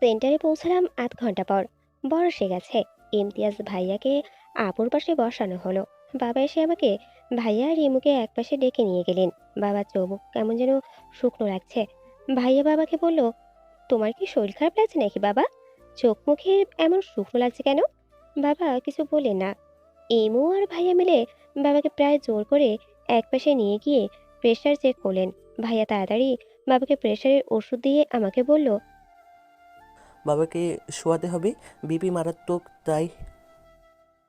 সেন্টারে পৌঁছালাম আধ ঘণ্টা পর। বড় সে গেছে। ইমতিয়াজ ভাইয়াকে আপুর পাশে বসানো হলো। বাবা এসে আমাকে ভাইয়া আর ইমুকে একপাশে ডেকে নিয়ে গেলেন। বাবা চোখ কেমন যেন শুকনো লাগছে। ভাইয়া বাবাকে বলল, তোমার কি শরীর খারাপ লাগছে নাকি বাবা? চোখ মুখে এমন শুকনো লাগছে কেন? বাবা কিছু বললেন না। ইমু আর ভাইয়া মিলে বাবাকে প্রায় জোর করে একপাশে নিয়ে গিয়ে প্রেশার চেক করলেন। ভাইয়া তাড়াতাড়ি বাবাকে প্রেশারের ওষুধ দিয়ে আমাকে বলল বাবাকে শোয়াতে হবে। বিপি মারাত্মক, তাই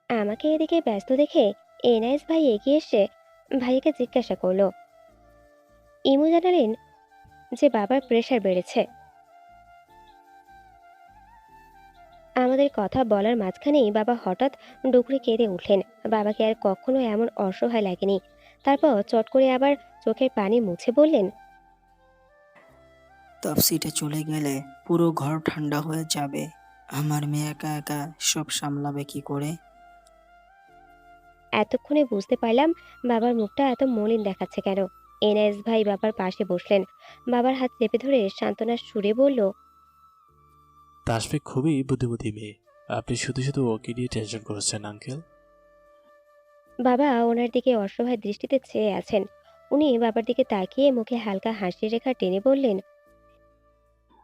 আমাকে এদিকে ব্যস্ত দেখে এনআইএস ভাই এগিয়ে এসে ভাইয়াকে জিজ্ঞাসা করল। ইমু জানালেন যে বাবার প্রেশার বেড়েছে। আমাদের কথা বলার মাঝখানেই বাবা হঠাৎ ডুকরে কেঁদে উঠলেন। বাবাকে আর কখনো এমন অসহায় লাগেনি। তারপর চট করে আবার চোখের পানি মুছে বললেন তাপসিটা চলে গেলে পুরো ঘর ঠান্ডা হয়ে যাবে। আমার মেয়ে একা একা সব সামলাবে কি করে? এতক্ষণে বুঝতে পারলাম বাবার মুখটা এত মলিন দেখাচ্ছে কেন। এনএস ভাই বাবার পাশে বসলেন। বাবার হাত চেপে ধরে সান্ত্বনার সুরে বলল তাসফিক খুবই বুদ্ধিমতী মেয়ে। আপনি শুধু শুধু ওকে নিয়ে টেনশন করছেন আঙ্কেল বাবা ওনার দিকে অসহায় দৃষ্টিতে চেয়ে আছেন। উনি বাবার দিকে তাকিয়ে মুখে হালকা হাসি রেখা টেনে বললেন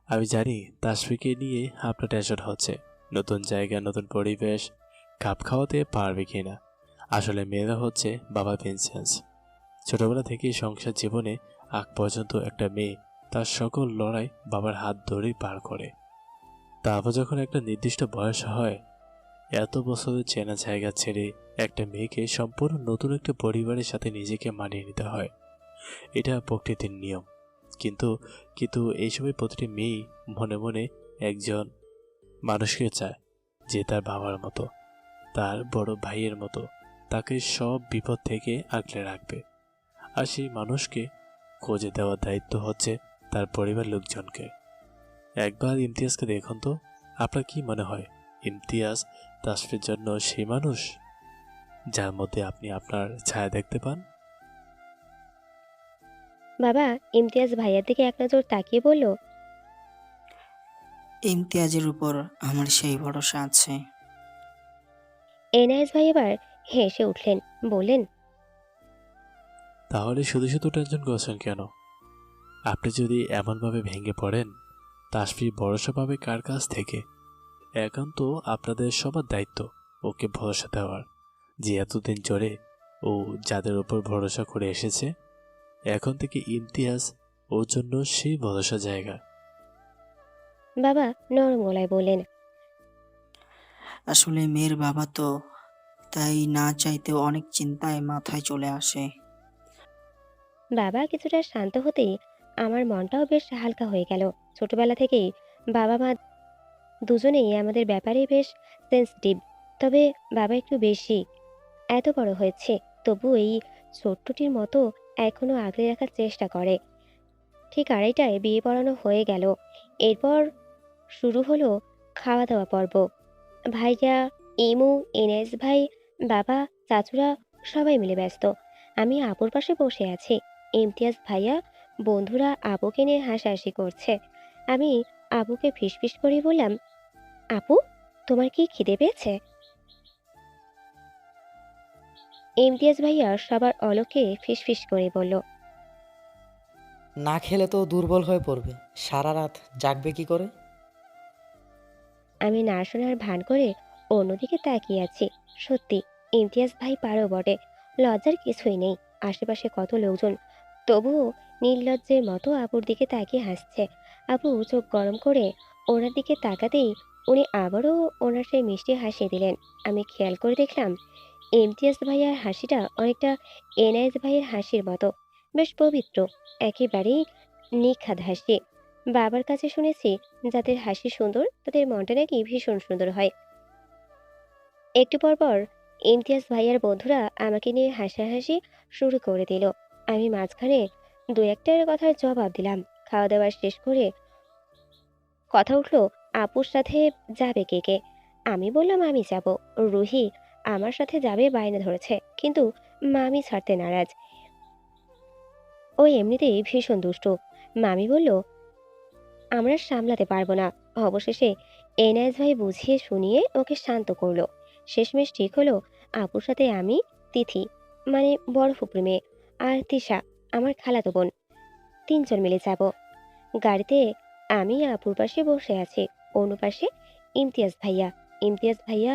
আমি জানি তাসফিকে নিয়ে আপনার টেনশন হচ্ছে। নতুন জায়গা, নতুন পরিবেশ, খাপ খাওয়াতে পারবে কিনা? আসলে মেয়েরা হচ্ছে বাবা পেনসেন্স ছোটবেলা থেকেই সংসার জীবনে আগ পর্যন্ত একটা মেয়ে তার সকল লড়াই বাবার হাত ধরেই পার করে। তারপর যখন একটা নির্দিষ্ট বয়স হয়, এত বছরের চেনা জায়গা ছেড়ে একটা মেয়েকে সম্পূর্ণ নতুন একটা পরিবারের সাথে নিজেকে মানিয়ে নিতে হয়। এটা প্রকৃতির নিয়ম। কিন্তু কিন্তু এই সময় প্রতিটি মেয়েই মনে মনে একজন মানুষকে চায় যে তার বাবার মতো, তার বড় ভাইয়ের মতো, তাকে সব বিপদ থেকে আগলে রাখবে। আর সেই মানুষকে খোঁজে দেওয়ার দায়িত্ব হচ্ছে তার পরিবার লোকজনকে। একবার ইমতিয়াজকে দেখুন তো, আপনার কি মনে হয়? ইমতিয়াজ তাসফির জন্য সেই মানুষ যার মধ্যে আপনি আপনার ছায়া দেখতে পান? বাবা ইমতিয়াজ ভাইয়ার দিকে এক নজর তাকিয়ে বলল ইমতিয়াজের উপর আমার সেই ভরসা আছে। এনআইএস ভাই এবার হেসে উঠলেন বললেন তাহলে শুধু শুধু টেনশন করছেন কেন? আপনি যদি এমনভাবে ভেঙে পড়েন তাসফি ভরসা পাবে কার কাছ থেকে? একান্ত আপনাদের সবার দায়িত্ব ওকে ভরসা দেওয়ার। যে এতদিন জোরে ও যাদের ওপর ভরসা করে এসেছে এখন থেকে ইমতিয়াজ ওর জন্য সেই ভরসা জায়গা। বাবা নরম গলায় বললেন আসলে মেয়ের বাবা তো তাই না চাইতেও অনেক চিন্তায় মাথায় চলে আসে। বাবা কিছুটা শান্ত হতেই আমার মনটাও বেশ হালকা হয়ে গেল। ছোটবেলা থেকেই বাবা মা দুজনেই আমাদের ব্যাপারে বেশ সেন্সিটিভ তবে বাবা একটু বেশি। এত বড় হয়েছে তবু এই ছোট্টটির মতো এখনও আগলে রাখার চেষ্টা করে। ঠিক আড়াইটায় বিয়ে পড়ানো হয়ে গেল। এরপর শুরু হলো খাওয়া দাওয়া পর্ব। ভাইয়া, ইমু এনএস ভাই, বাবা, চাচুরা সবাই মিলে ব্যস্ত। আমি আপুর পাশে বসে আছি। ইমতিয়াজ ভাইয়া, বন্ধুরা আপুকে নিয়ে হাসাহাসি করছে। আমি আপুকে ফিসফিস করে বললাম, আপু, তোমার কি খিদে পেয়েছে? ইমতিয়াজ ভাইয়া সবার অলোকে ফিসফিস করে বলল না খেলে তো দুর্বল হয়ে পড়বে। সারা রাত জাগবে কি করে? আমি না শোনার ভান করে অন্যদিকে তাকিয়ে আছি। সত্যি ইমতিয়াজ ভাই পারো বটে। লজ্জার কিছুই নেই। আশেপাশে কত লোকজন। তবুও নির্লজ্জের মতো আপুর দিকে তাকিয়ে হাসছে। আপু চোখ গরম করে ওনার দিকে তাকাতেই উনি আবারও ওনার সেই মিষ্টি হাসি দিলেন। আমি খেয়াল করে দেখলাম ইমতিয়াজ ভাইয়ার হাসিটা অনেকটা এনআইএস ভাইয়ের হাসির মতো। বেশ পবিত্র, একেবারেই নিখাদ হাসি। বাবার কাছে শুনেছি যাদের হাসি সুন্দর, তাদের মনটা নাকি ভীষণ সুন্দর হয়। একটু পর পর ইমতিয়াজ ভাইয়ার বন্ধুরা আমাকে নিয়ে হাসাহাসি শুরু করে দিল। আমি মাঝখানে দু একটার কথার জবাব দিলাম। খাওয়া দাওয়া শেষ করে কথা উঠল, আপুর সাথে যাবে কে কে? আমি বললাম, আমি যাব। রুহি আমার সাথে যাবে বায়না ধরেছে, কিন্তু মামি ছাড়তে নারাজ। ও এমনিতেই ভীষণ দুষ্টু। মামি বলল, আমরা সামলাতে পারব না। অবশেষে এনএস ভাই বুঝিয়ে শুনিয়ে ওকে শান্ত করল। শেষমেশ ঠিক হলো, আপুর সাথে আমি, তিথি মানে বড় ফুপুর মেয়ে, আর তিশা, আমার খালাতো বোন, তিনজন মিলে যাব। গাড়িতে আমি আপুর পাশে বসে আছি, অন্য পাশে ইমতিয়াজ ভাইয়া। ইমতিয়াজ ভাইয়া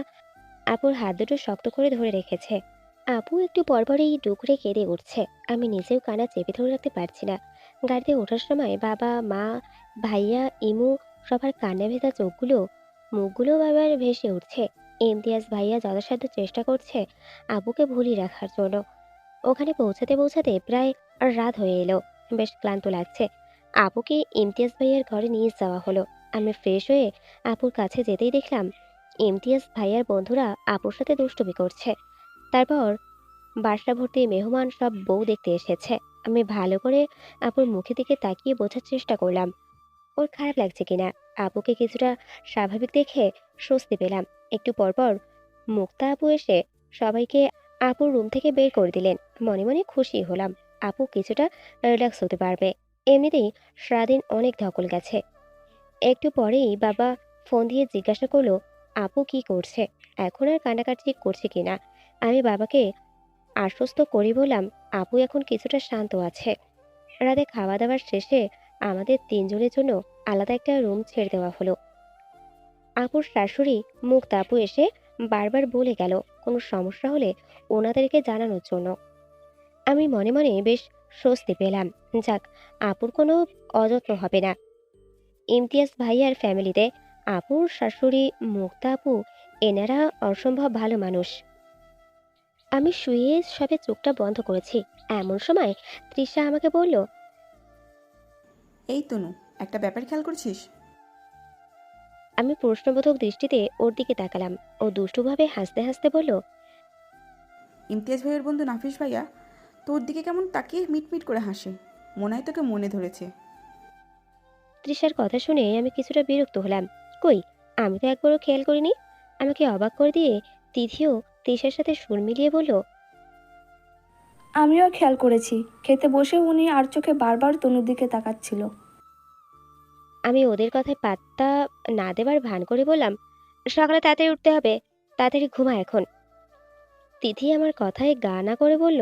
আপুর হাত দুটো শক্ত করে ধরে রেখেছে। আপু একটু পরপরই ডুকরে কেঁদে উঠছে। আমি নিজেও কানা চেপে ধরে রাখতে পারছি না। গাড়িতে ওঠার সময় বাবা, মা, ভাইয়া, ইমু সবার কান্না ভেজা চোখগুলো, মুখগুলো বাবার ভেসে উঠছে। ইমতিয়াজ ভাইয়া যথাসাধ্য চেষ্টা করছে আবুকে ভুলিয়ে রাখার জন্য। ওখানে পৌঁছাতে পৌঁছাতে প্রায় রাত হয়ে এলো। বেশ ক্লান্ত লাগছে। আপুকে ইমতিয়াজ ভাইয়ার ঘরে নিয়ে যাওয়া হলো। আমি ফ্রেশ হয়ে আপুর কাছে যেতেই দেখলাম ইমতিয়াজ ভাইয়ার বন্ধুরা আপুর সাথে দুষ্টুমি করছে। তারপর বাসা ভর্তি মেহমান সব বউ দেখতে এসেছে। আমি ভালো করে আপুর মুখের দিকে তাকিয়ে বোঝার চেষ্টা করলাম। ওর খারাপ লাগছে কিনা? আপুকে কিছুটা স্বাভাবিক দেখে স্বস্তি পেলাম। একটু পরপর মুক্তা আপু এসে সবাইকে আপুর রুম থেকে বের করে দিলেন। মনে মনে খুশি হলাম। আপু কিছুটা রিল্যাক্স হতে পারবে। এমনিতেই সারাদিন অনেক ধকল গেছে। একটু পরেই বাবা ফোন দিয়ে জিজ্ঞাসা করল আপু কি করছে? এখন আর কান্নাকাটি করছে কিনা আমি বাবাকে আশ্বস্ত করি বললাম, আপু এখন কিছুটা শান্ত আছে। রাতে খাওয়া দাওয়ার শেষে আমাদের তিনজনের জন্য আলাদা একটা রুম ছেড়ে দেওয়া হলো। আপুর শাশুড়ি মুক্তা আপু এসে বারবার বলে গেল, কোনো সমস্যা হলে ওনাদেরকে জানানোর জন্য। আমি মনে মনে বেশ স্বস্তি পেলাম, যাক, আপুর কোনো অযত্ন হবে না। ইমতিয়াজ ভাইয়ার ফ্যামিলিতে আপুর শাশুড়ি মুক্তা আপু এনারা অসম্ভব ভালো মানুষ। আমি শুয়ে সবে চোখটা বন্ধ করেছি। এমন সময় তৃষা আমাকে বলল এই তনু একটা ব্যাপার খেয়াল করছিস? আমি প্রশ্নবোধক দৃষ্টিতে ওর দিকে তাকালাম। ও দুষ্টুভাবে হাসতে হাসতে বলল ইমতিয়াজ ভাইয়ের বন্ধু নাফিস ভাইয়া তোর দিকে কেমন তাকিয়ে মিটমিট করে হাসে। মনে হয় তোকে মনে ধরেছে। তৃষার কথা শুনে আমি কিছুটা বিরক্ত হলাম। কই? আমি তো একবারও খেয়াল করিনি। আমাকে অবাক করে দিয়ে তিথিও তৃষার সাথে সুর মিলিয়ে বলল আমিও খেয়াল করেছি। খেতে বসে উনি আর চোখে বারবার তনুর দিকে তাকাচ্ছিল। আমি ওদের কথায় পাত্তা না দেবার ভান করে বললাম সকালে তাড়াতাড়ি উঠতে হবে তাড়াতাড়ি ঘুমা এখন। তিথি আমার কথায় গা না করে বলল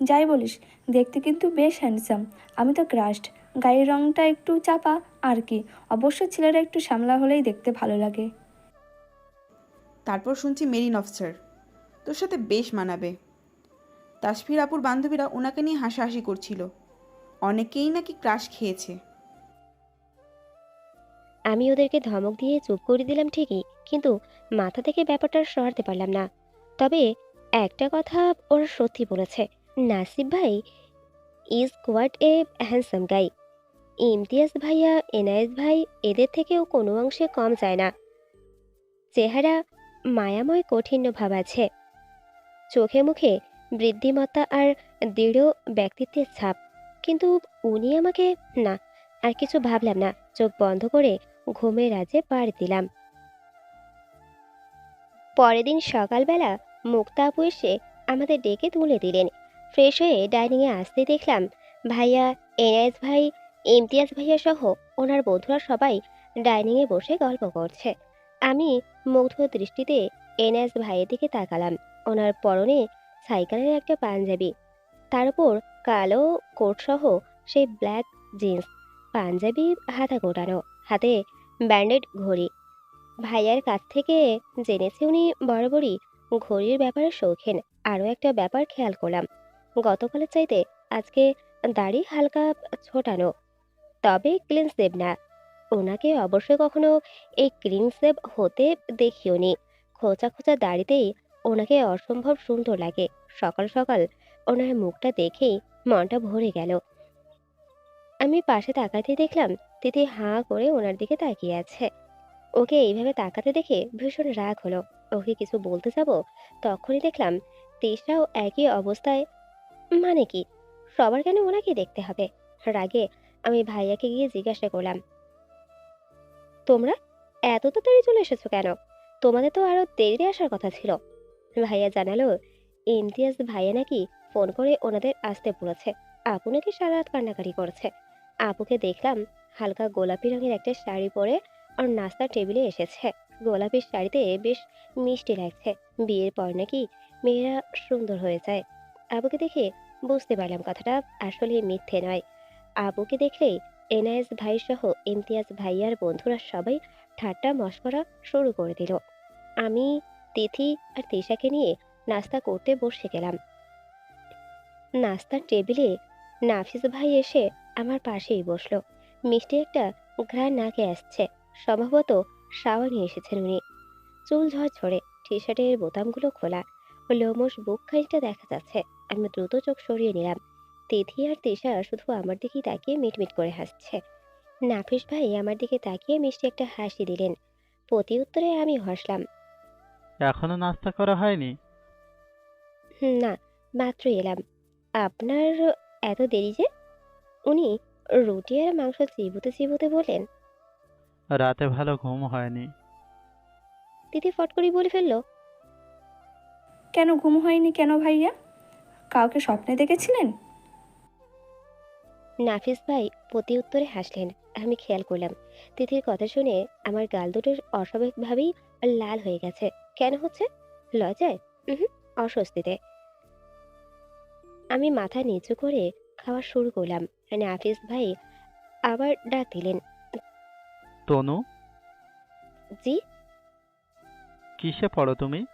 যাই বলিস দেখতে কিন্তু বেশ হ্যান্ডসাম আমি তো ক্রাশড গায়ের রংটা একটু চাপা আর কি। অবশ্য ছেলেরা একটু শ্যামলা হলেই দেখতে ভালো লাগে। তারপর শুনছি মেরিন অফিসার। তোর সাথে বেশ মানাবে। তাসফির আপুর বান্ধবীরা ওনাকে নিয়ে হাসাহাসি করছিল। অনেকেই নাকি ক্রাশ খেয়েছে। আমি ওদেরকে ধমক দিয়ে চুপ করে দিলাম ঠিকই কিন্তু মাথা থেকে ব্যাপারটা সরাতে পারলাম না। তবে একটা কথা ওরা সত্যি বলেছে নাসিব ভাই is quite a handsome guy Imtiaz ভাইয়া, এনায়েত ভাই, এদের থেকেও কোনো অংশে কম যায় না। চেহারা মায়াময় কঠিন্য ভাব আছে। চোখে মুখে বৃদ্ধিমত্তা আর দৃঢ় ব্যক্তিত্বের ছাপ। কিন্তু উনি আমাকে, না, আর কিছু ভাবলাম না, চোখ বন্ধ করে ঘুমের রাজে পাড়ি দিলাম। পরের দিন সকালবেলা মুক্তা আপু এসে আমাদের ডেকে তুলে দিলেন। ফ্রেশ হয়ে ডাইনিংয়ে আসতে দেখলাম ভাইয়া এনএস ভাই ইমতিয়াজ ভাইয়া সহ ওনার বন্ধুরা সবাই ডাইনিংয়ে বসে গল্প করছে। আমি মুগ্ধ দৃষ্টিতে এনএস ভাইয়ের দিকে তাকালাম। ওনার পরনে সাইকেলের একটা পাঞ্জাবি। তার উপর কালো কোট সহ সেই ব্ল্যাক জিন্স। পাঞ্জাবি হাতা গোটানো, হাতে ব্যান্ডেড ঘড়ি। ভাইয়ার কাছ থেকে জেনেছি উনি বরাবরই ঘড়ির ব্যাপারে শৌখিন। আরও একটা ব্যাপার খেয়াল করলাম। গতকালের চাইতে আজকে দাড়ি হালকা ছোটানো। তবে ক্লিন সেভ না। ওনাকে অবশ্যই কখনো এই ক্লিন সেভ হতে দেখিও নি খোঁচা খোঁচা দাড়িতেই ওনাকে অসম্ভব সুন্দর লাগে। সকাল সকাল ওনার মুখটা দেখেই মনটা ভরে গেল। আমি পাশে তাকাতে দেখলাম তিথি হাঁ করে ওনার দিকে তাকিয়ে আছে। ওকে এইভাবে তাকাতে দেখে ভীষণ রাগ হলো। ওকে কিছু বলতে যাব? তখনই দেখলাম, তিশাও একই অবস্থায় মানে কি? সবার কেন ওনাকে দেখতে হবে? রাগে আমি ভাইয়াকে গিয়ে জিজ্ঞাসা করলাম, তোমরা এত তাড়াতাড়ি চলে এসেছ কেন? তোমাদের তো আরও দেরিতে আসার কথা ছিল। ভাইয়া জানালো, ইমতিয়াজ ভাইয়া নাকি ফোন করে ওনাদের আসতে বলেছে। আপু নাকি সারা রাত কান্নাকাটি করছে? আপুকে দেখলাম হালকা গোলাপি রঙের একটা শাড়ি পরে আর নাস্তার টেবিলে এসেছে। গোলাপি শাড়িতে বেশ মিষ্টি লাগছে। বিয়ের পর নাকি মেয়েরা সুন্দর হয়ে যায়। আবুকে দেখে বুঝতে পারলাম কথাটা আসলে মিথ্যে নয়। আবুকে দেখলেই এনআইএস ভাই সহ ইমতিয়াজ ভাইয়ার বন্ধুরা সবাই ঠাট্টা মস্করা শুরু করে দিল। আমি, তিথি আর তিশাকে নিয়ে নাস্তা করতে বসে গেলাম। নাস্তার টেবিলে নাফিস ভাই এসে আমার পাশেই বসল। মিষ্টি একটা ঘ্রাণ নাকে আসছে। সম্ভবত শাওয়া নিয়ে এসেছেন উনি। চুল ঝরঝরে টি শার্টের বোতামগুলো খোলা। লোমস বুক খানিকটা দেখা যাচ্ছে। আমি দ্রুত চোখ সরিয়ে নিলাম। তিথি আর তিশা শুধু আমার দিকেই তাকিয়ে মিটমিট করে হাসছে। নাফিস ভাই আমার দিকে তাকিয়ে মিষ্টি একটা হাসি দিলেন। প্রতি উত্তরে আমি হাসলাম। এখনও নাস্তা করা হয়নি? "হুম, না মাত্র এলাম। আপনার এত দেরি যে? উনি রুটি আর মাংস চিবুতে চিবুতে বলেন রাতে ভালো ঘুম হয়নি। তিথি ফট করে বলে ফেলল। কেন ঘুম হয়নি কেন ভাইয়া? কাউকে স্বপ্নে দেখেছিলেন? নাফিস ভাই প্রতি উত্তরে হাসলেন। আমি খেয়াল করলাম। তিথির কথা শুনে আমার গাল দুটোর অস্বাভাবিকভাবেই লাল হয়ে গেছে। কেন হচ্ছে? লজ্জায়? হুম অস্বস্তিতে। আমি মাথা নিচু করে খাওয়া শুরু করলাম। নাফিস ভাই আবার ডাক দিলেন। তনু? জি? কিসে পড়ো তুমি?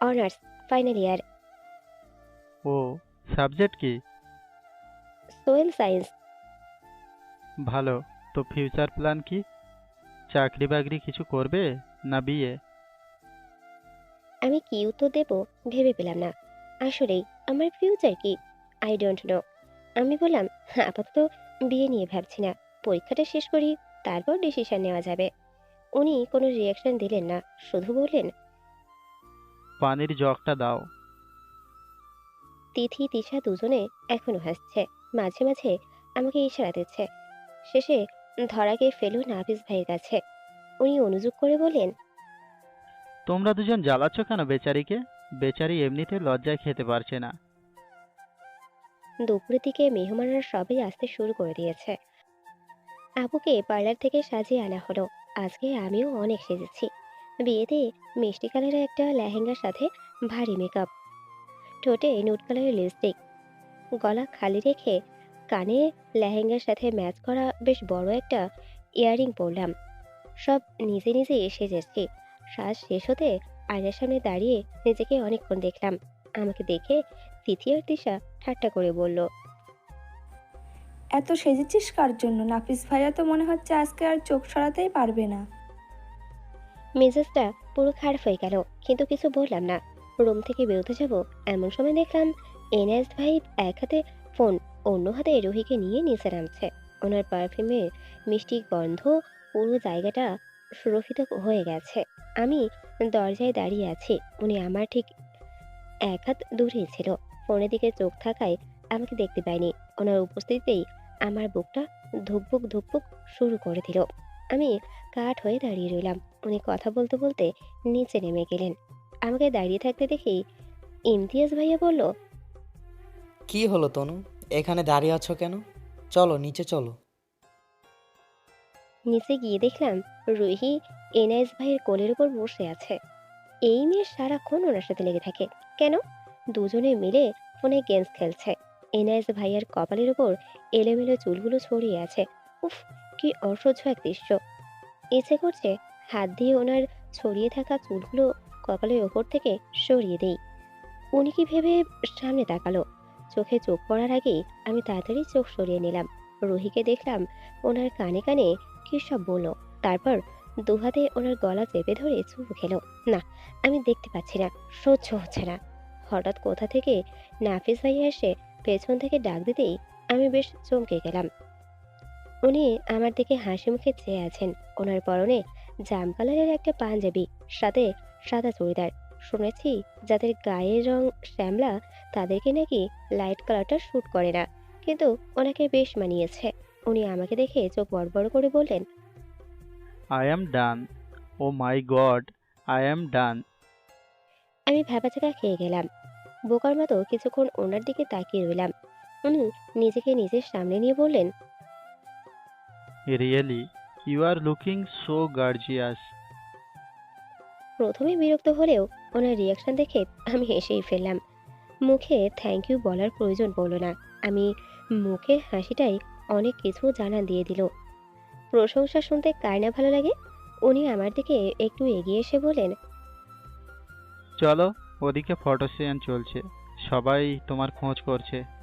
Honours final year. ও সাবজেক্ট কি? সোয়েল সায়েন্স ভালো তো ফিউচার প্ল্যান কি? চাকরি বাকরি কিছু করবে না বিয়ে? আমি কি উত্তর দেব ভেবে পেলাম না। আসলেই আমার ফিউচার কি? আই ডোন্ট নো আমি বললাম আপাতত বিয়ে নিয়ে ভাবছি না। পরীক্ষাটা শেষ করি তারপর ডিসিশন নেওয়া যাবে। উনি কোনো রিয়াকশন দিলেন না শুধু বললেন পানির জগটা দাও। তিথি তিশা দুজনে এখনও হাসছে। মাঝে মাঝে আমাকে ইশারা দিচ্ছে। শেষে ধরাকে ফেলো নাফিস ভাইয়ের কাছে। উনি অনুযোগ করে বললেন তোমরা দুজন জ্বালাচ্ছ কেন বেচারিকে? বেচারি এমনিতে লজ্জায় খেতে পারছে না। দুপুরের দিকে মেহমানরা সবাই আসতে শুরু করে দিয়েছে। আবুকে পার্লার থেকে সাজিয়ে আনা হলো। আজকে আমিও অনেক সেজেছি। বিয়েতে মিষ্টি কালারের একটা লেহেঙ্গার সাথে ভারী মেকআপ ঠোঁটে নুট কালারের লিপস্টিক গলা খালি রেখে কানে লেহেঙ্গার সাথে ম্যাচ করা বেশ বড় একটা ইয়াররিং পরলাম। সব নিজে নিজে সেজেছি সাজ শেষ হতে আয়নার সামনে দাঁড়িয়ে নিজেকে অনেকক্ষণ দেখলাম। আমাকে দেখে তিথি আর তিশা ঠাট্টা করে বলল এত সেজেছিস কার জন্য? নাফিস ভাইয়া তো মনে হচ্ছে আজকে আর চোখ সরাতেই পারবে না। মেজাজটা পুরো খারাপ হয়ে গেল কিন্তু কিছু বললাম না। রুম থেকে বেরোতে যাব এমন সময় দেখলাম এনএস ভাই এক হাতে ফোন, অন্য হাতে রুহিকে নিয়ে নিচে নামছে। ওনার পারফিউমের মিষ্টি গন্ধ পুরো জায়গাটা সুরক্ষিত হয়ে গেছে। আমি দরজায় দাঁড়িয়ে আছি, উনি আমার ঠিক এক হাত দূরেই ছিল। ফোনের দিকে চোখ থাকায় আমাকে দেখতে পাইনি। ওনার উপস্থিতিতেই আমার বুকটা ধুকপুক ধুকপুক শুরু করে দিল। আমি কাঠ হয়ে দাঁড়িয়ে রইলাম। উনি কথা বলতে বলতে নিচে নেমে গেলেন। আমাকে দাঁড়িয়ে থাকতে দেখেই ইমতিয়াজ ভাইয়া বলল কি হলো তনু? এখানে দাঁড়িয়ে আছো কেন? চলো, নিচে চলো। নিচে গিয়ে দেখলাম রুহি এনআইএস ভাইয়ের কোলের উপর বসে আছে। এই মেয়ে সারাক্ষণ ওনার সাথে লেগে থাকে। কেন? দুজনে মিলে ফোনে গেমস খেলছে। এনআইএস ভাইয়ের কপালের উপর এলোমেলো চুলগুলো ছড়িয়ে আছে। উফ, কি অসহ্য এক দৃশ্য। ইচ্ছে করছে হাত দিয়ে ওনার ছড়িয়ে থাকা চুলগুলো কপালের ওপর থেকে সরিয়ে দেই। উনি কি ভেবে সামনে তাকালো? চোখে চোখ পড়ার আগেই আমি তাড়াতাড়ি চোখ সরিয়ে নিলাম। রুহিকে দেখলাম ওনার কানে কানে কি সব বলল। তারপর দুহাতে ওনার গলা চেপে ধরে চুপ খেলো। না, আমি দেখতে পাচ্ছি না, সহ্য হচ্ছে না। হঠাৎ কোথা থেকে নাফিস ভাইয়া এসে পেছন থেকে ডাক দিতেই আমি বেশ চমকে গেলাম। উনি আমার দিকে হাসি মুখে চেয়ে আছেন। ওনার পরনে জাম কালারের একটা পাঞ্জাবি, সাথে সাদা চুড়িদার। শুনেছি যাদের গায়ের রং শ্যামলা তাদেরকে নাকি লাইট কালারটা শ্যুট করে না। কিন্তু ওনাকে বেশ মানিয়েছে। উনি আমাকে দেখে চোখ বড় বড় করে বললেন I am done oh my God I am done আমি ভ্যাবাচাকা খেয়ে গেলাম। বোকার মতো কিছুক্ষণ ওনার দিকে তাকিয়ে রইলাম। উনি নিজেকে নিজের সামনে নিয়ে বললেন really you are looking so gorgeous প্রথমে বিরক্ত হলেও ওনার রিয়াকশন দেখে আমি হেসেই ফেললাম। মুখে থ্যাংক ইউ বলার প্রয়োজন পড়ল না। আমি মুখের হাসিটাই অনেক কিছু জানান দিয়ে দিল। প্রশংসা শুনতে কার না ভালো লাগে? উনি আমার দিকে একটু এগিয়ে এসে বলেন চলো, ওদিকে ফটো সেশন চলছে। সবাই তোমার খোঁজ করছে।